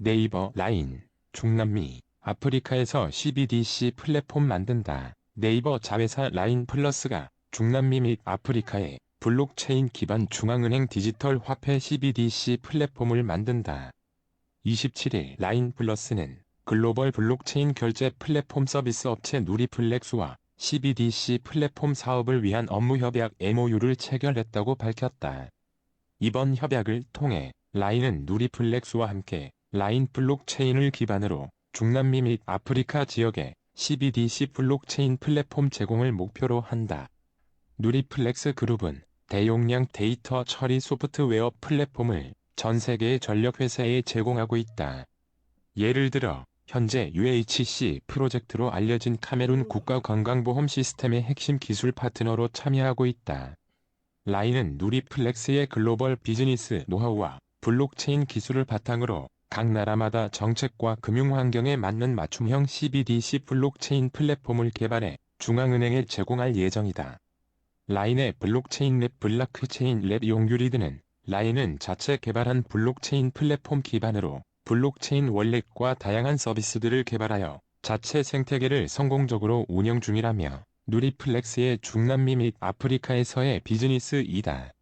네이버, 라인, 중남미, 아프리카에서 CBDC 플랫폼 만든다. 네이버 자회사 라인 플러스가 중남미 및 아프리카에 블록체인 기반 중앙은행 디지털 화폐 CBDC 플랫폼을 만든다. 27일 라인 플러스는 글로벌 블록체인 결제 플랫폼 서비스 업체 누리플렉스와 CBDC 플랫폼 사업을 위한 업무 협약 MOU를 체결했다고 밝혔다. 이번 협약을 통해 라인은 누리플렉스와 함께 라인 블록체인을 기반으로 중남미 및 아프리카 지역에 CBDC 블록체인 플랫폼 제공을 목표로 한다. 누리플렉스 그룹은 대용량 데이터 처리 소프트웨어 플랫폼을 전 세계의 전력회사에 제공하고 있다. 예를 들어 현재 UHC 프로젝트로 알려진 카메룬 국가건강보험 시스템의 핵심 기술 파트너로 참여하고 있다. 라인은 누리플렉스의 글로벌 비즈니스 노하우와 블록체인 기술을 바탕으로 각 나라마다 정책과 금융 환경에 맞는 맞춤형 CBDC 블록체인 플랫폼을 개발해 중앙은행에 제공할 예정이다. 라인의 블록체인 랩 블라크체인 랩 용규리드는 라인은 자체 개발한 블록체인 플랫폼 기반으로 블록체인 월렛과 다양한 서비스들을 개발하여 자체 생태계를 성공적으로 운영 중이라며 누리플렉스의 중남미 및 아프리카에서의 비즈니스이다.